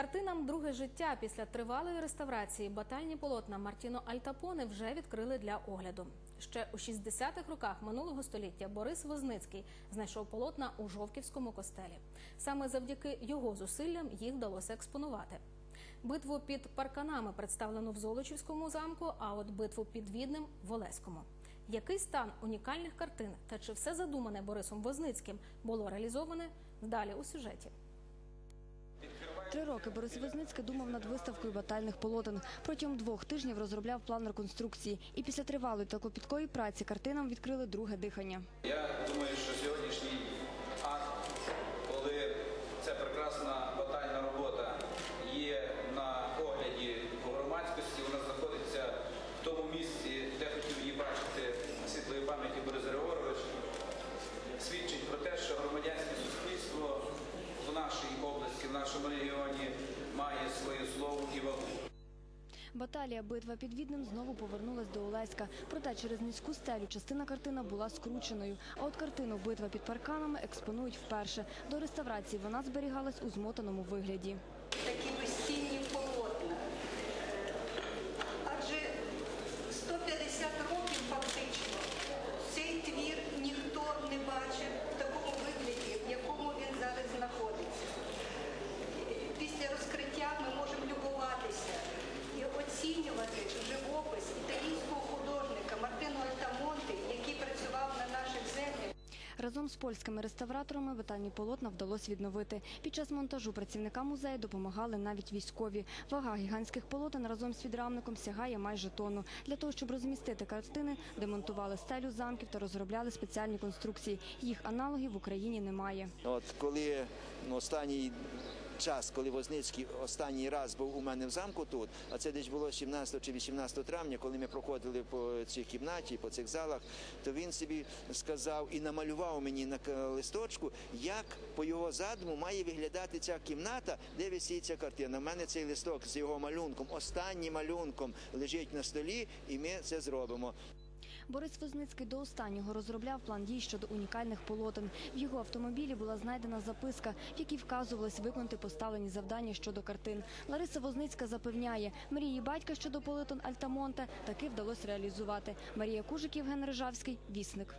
Картинам друге життя після тривалої реставрації батальні полотна Мартіно Альтапоне вже відкрили для огляду. Ще у 60-х роках минулого століття Борис Возницький знайшов полотна у Жовківському костелі. Саме завдяки його зусиллям їх вдалося експонувати. Битву під парканами представлено в Золочівському замку, а от битву під Відним в Олеському. Який стан унікальних картин та чи все задумане Борисом Возницьким було реалізоване далі у сюжеті. Три роки Борис Возницький думав над виставкою батальних полотен. Протягом двох тижнів розробляв план реконструкції. І після тривалої та клопіткої праці картинам відкрили друге дихання. Я думаю, що сьогоднішній акт, коли ця прекрасна батальна нашому регіоні має своє слово і вагу. Баталія битва під Відним знову повернулась до Олеська. Проте через низьку стелю частина картина була скрученою. А от картину битва під парканами експонують вперше. До реставрації вона зберігалась у змотаному вигляді. Разом з польськими реставраторами витальні полотна вдалося відновити. Під час монтажу працівникам музею допомагали навіть військові. Вага гігантських полотен разом з відрамником сягає майже тонну. Для того, щоб розмістити картини, демонтували стелю замків та розробляли спеціальні конструкції. Їх аналогів в Україні немає. От коли останній час, коли Возницький останній раз був у мене в замку тут, а це десь було 17 чи 18 травня, коли ми проходили по цій кімнаті, по цих залах, то він собі сказав і намалював мені на листочку, як по його задуму має виглядати ця кімната, де висить ця картина. У мене цей листок з його малюнком, останнім малюнком лежить на столі, і ми це зробимо. Борис Возницький до останнього розробляв план дій щодо унікальних полотен. В його автомобілі була знайдена записка, в якій вказувалось виконати поставлені завдання щодо картин. Лариса Возницька запевняє, мрії батька щодо полотен Альтамонте таки вдалося реалізувати. Марія Кужик, Євген Рижавський, Вісник.